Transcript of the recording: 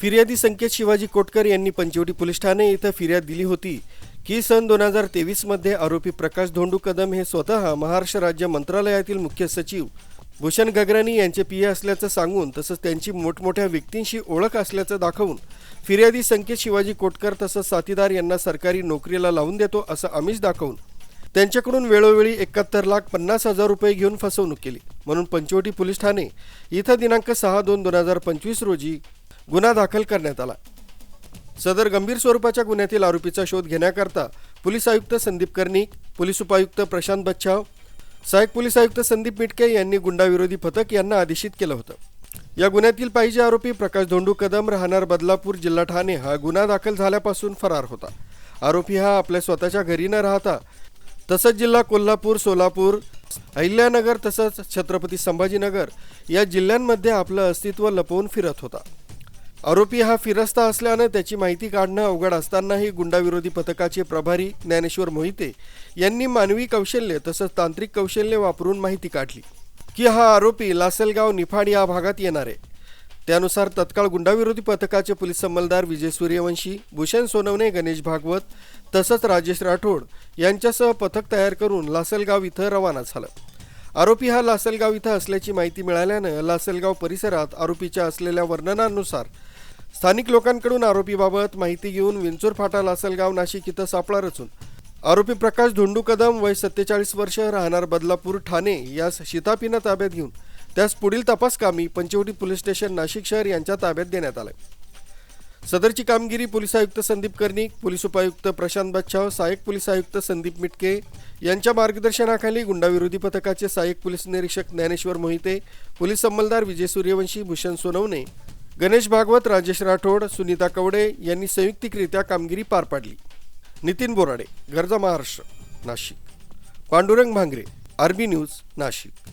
फिर्यादी संकेत शिवाजी कोटकर यांनी पंचवटी पोलीस ठाणे इथं फिर्याद दिली होती की सन दोन हजार तेवीसमध्ये आरोपी प्रकाश धोंडू कदम हे स्वतः महाराष्ट्र राज्य मंत्रालयातील मुख्य सचिव भूषण गगरानी यांचे पिय असल्याचं सांगून तसंच त्यांची मोठमोठ्या व्यक्तींशी ओळख असल्याचं दाखवून फिर्यादी संकेत शिवाजी कोटकर तसंच साथीदार यांना सरकारी नोकरीला लावून देतो असं आमिष दाखवून त्यांच्याकडून वेळोवेळी एकाहत्तर लाख पन्नास हजार रुपये घेऊन फसवणूक केली. म्हणून पंचवटी पोलीस ठाणे इथं दिनांक सहा दोन दोन हजार पंचवीस रोजी गुन्हा दाखल करण्यात आला. सदर गंभीर स्वरूपाच्या गुन्ह्यातील आरोपीचा शोध घेण्याकरता पोलीस आयुक्त संदीप कर्णिक पोलीस उपायुक्त प्रशांत बच्छाव सहाय्यक पोलीस आयुक्त संदीप मिटके यांनी गुंडाविरोधी पथक यांना आदेशित केलं होतं. या गुन्ह्यातील पाहिजे आरोपी प्रकाश धोंडू कदम राहणार बदलापूर जिल्हा ठाणे हा गुन्हा दाखल झाल्यापासून फरार होता. आरोपी हा आपल्या स्वतःच्या घरी न राहता तसंच जिल्हा कोल्हापूर सोलापूर अहिल्यानगर तसंच छत्रपती संभाजीनगर या जिल्ह्यांमध्ये आपलं अस्तित्व लपवून फिरत होता. आरोपी हा फिरस्ता असल्यानं त्याची माहिती काढणं अवघड असतानाही गुंडाविरोधी पथकाचे प्रभारी ज्ञानेश्वर मोहिते यांनी मानवी कौशल्य तसंच तांत्रिक कौशल्य वापरून माहिती काढली की हा आरोपी लासलगाव निफाड या भागात येणार आहे. त्यानुसार तत्काळ गुंडाविरोधी पथकाचे पोलीस अंमलदार विजय सूर्यवंशी भूषण सोनवणे गणेश भागवत तसंच राजेश राठोड यांच्यासह पथक तयार करून लासलगाव इथं रवाना झालं. आरोपी हा लासलगाव इथं असल्याची माहिती मिळाल्यानं लासलगाव परिसरात आरोपीच्या असलेल्या वर्णनानुसार स्थानिक लोकांकडून आरोपीबाबत माहिती घेऊन विंचूर फाटा लासलगाव नाशिक इथं सापळा रचून. आरोपी प्रकाश धोंडू कदम वय सत्तेचाळीस वर्ष राहणार बदलापूर ठाणे यास शितापीनं ताब्यात घेऊन. त्यास पुढील तपास कामी पंचवटी पोलीस स्टेशन नाशिक शहर यांच्या ताब्यात देण्यात आलं सदरची कामगिरी पोलीस आयुक्त संदीप कर्णिक पोलीस उपायुक्त प्रशांत बच्छाव सहाय्यक पोलीस आयुक्त संदीप मिटके यांच्या मार्गदर्शनाखाली गुंडाविरोधी पथकाचे सहाय्यक पोलीस निरीक्षक ज्ञानेश्वर मोहिते पोलीस अंमलदार विजय सूर्यवंशी भूषण सोनवणे गणेश भागवत राजेश राठोड सुनीता कवडे यांनी संयुक्तिकरित्या कामगिरी पार पाडली. नितीन बोराडे गरजा Maharashtra Nashik. Pandurang Bhangare R B news Nashik.